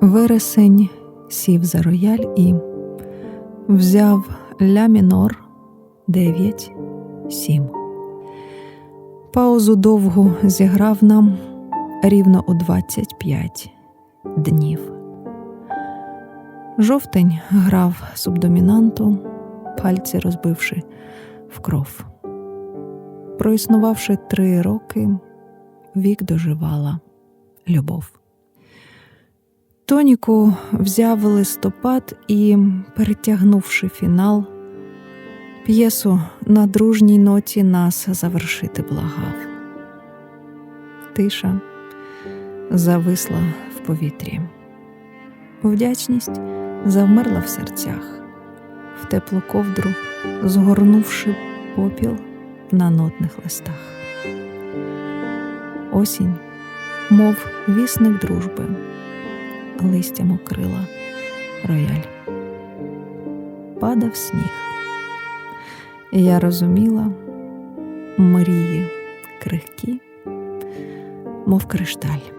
Вересень сів за рояль і взяв ля мінор 9 7. Паузу довгу зіграв нам рівно у 25 днів. Жовтень грав субдомінанту, пальці розбивши в кров. Проіснувавши три роки, вік доживала любов. Тоніку взяв листопад і, перетягнувши фінал, п'єсу на дружній ноті нас завершити благав. Тиша зависла в повітрі. Вдячність завмерла в серцях, в теплу ковдру, згорнувши попіл на нотних листах. Осінь, мов вісник дружби, листям укрила рояль. Падав сніг. І я розуміла мрії крихкі, мов кришталь.